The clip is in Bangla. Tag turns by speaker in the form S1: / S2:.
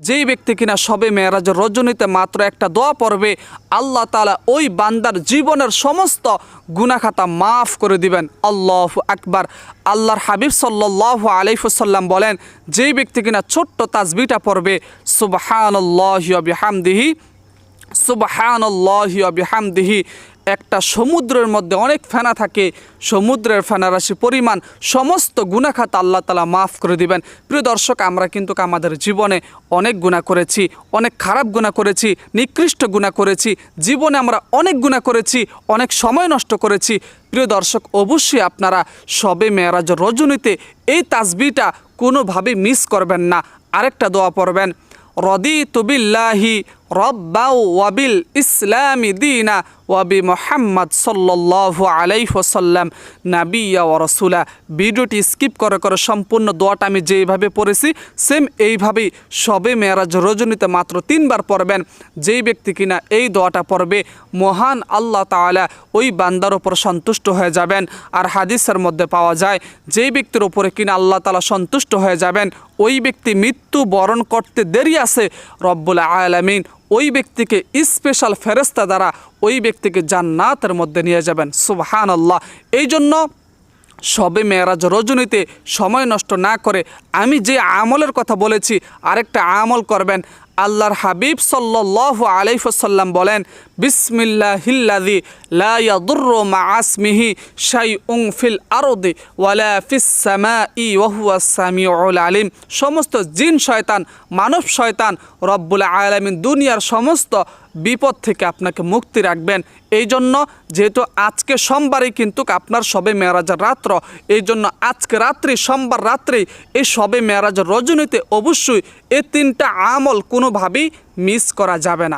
S1: যেই ব্যক্তি কিনা সবে মেয়েরাজ রজনীতে মাত্র একটা দোয়া পড়বে, আল্লাহ তালা ওই বান্দার জীবনের সমস্ত গুনাখাতা মাফ করে দিবেন। আল্লাহ আকবার। আল্লাহর হাবিব সাল্লাহ আলাইফুসাল্লাম বলেন, যেই ব্যক্তি কিনা ছোট্ট তাজবিটা পড়বে সুবহান বিহামদিহি, সুবহানাল্লাহি ওয়া বিহামদিহি একটা সমুদ্রের মধ্যে অনেক ফেনা থাকে, সমুদ্রের ফেনা রাশি পরিমাণ সমস্ত গুণাখাত আল্লাহ তালা মাফ করে দিবেন। প্রিয় দর্শক, আমরা কিন্তু আমাদের জীবনে অনেক গুণা করেছি, অনেক খারাপ গুণা করেছি, নিকৃষ্ট গুণা করেছি, জীবনে আমরা অনেক গুণা করেছি, অনেক সময় নষ্ট করেছি। প্রিয় দর্শক, অবশ্যই আপনারা সবে মেয়ারাজ রজনীতে এই তাসবিটা কোনোভাবে মিস করবেন না। আরেকটা দোয়া পড়বেন রদি তুবিল্লাহি রব্বাউ ওয়াবিল ইসলামি দিনা ওয়াবি মোহাম্মদ সাল্লাহ আলাইহসাল্লাম নাবিয়া ও রসুলা। ভিডিওটি স্কিপ করে করে সম্পূর্ণ দোয়াটা আমি যেইভাবে পড়েছি, সেম এইভাবেই সবে মেয়ারাজ রজনীতে মাত্র তিনবার পড়বেন। যেই ব্যক্তি কিনা এই দোয়াটা পড়বে, মহান আল্লাহ তাআলা ওই বান্দার ওপর সন্তুষ্ট হয়ে যাবেন। আর হাদিসের মধ্যে পাওয়া যায়, যেই ব্যক্তির ওপরে কিনা আল্লাহ তাআলা সন্তুষ্ট হয়ে যাবেন, ওই ব্যক্তি মৃত্যু বরণ করতে দেরি আছে, রব্বুল আলামিন ওই ব্যক্তিকে স্পেশাল ফেরেস্তা দ্বারা ওই ব্যক্তিকে জান্নাতের মধ্যে নিয়ে যাবেন। সুবহান আল্লাহ এই জন্য সবে মেয়েরাজ রজনীতে সময় নষ্ট না করে আমি যে আমলের কথা বলেছি, আরেকটা আমল করবেন। আল্লাহর হাবিব সাল্লাহ আলাইফসাল্লাম বলেন বিসমিল্লাহিল্লাদি লা ইয়াদুররু মা আসমিহি শাইউন ফিল আরদি ওয়ালা ফিসামা ই ওয়া সামি আলিম। সমস্ত জিন শয়তান, মানব শয়তান, রব্বুল আলমিন, দুনিয়ার সমস্ত বিপদ থেকে আপনাকে মুক্তি রাখবেন। এই জন্য যেহেতু আজকে সোমবারই কিন্তু আপনার সবে মেয়ারাজের রাত্র এই জন্য আজকে রাত্রি, সোমবার রাত্রি এই সবে মেয়ারাজের রজনীতে অবশ্যই এই তিনটা আমল কোনোভাবেই মিস করা যাবে না।